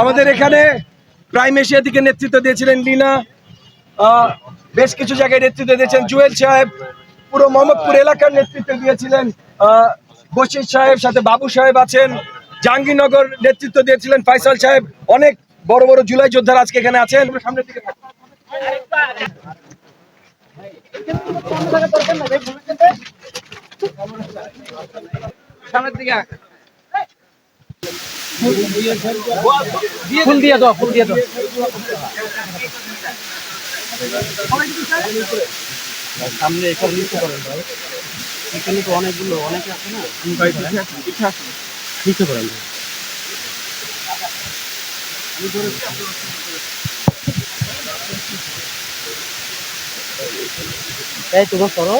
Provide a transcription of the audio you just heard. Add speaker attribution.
Speaker 1: আমাদের এখানে prime Asia থেকে নেতৃত্ব দিয়েছিলেন লিনা। বেশ কিছু জায়গায় নেতৃত্ব দিয়েছেন জুয়েল সাহেব, পুরো মোহাম্মদপুর এলাকার নেতৃত্ব দিয়েছিলেন। বশির সাহেব, সাথে বাবু সাহেব আছেন, জাহাঙ্গীরনগর নেতৃত্ব দিয়েছিলেন ফয়সাল সাহেব। অনেক বড় বড় জুলাই যোদ্ধারা আজকে এখানে আছেন। সামনের দিকে থাকুন।
Speaker 2: ফুল দিয়ে দাও ফুল দিয়ে দাও। সামনে এখানে নিতে পারেন ভাই। এখানে তো অনেকগুলো অনেকে আছে না? নিতে পারেন এই তোমার করো।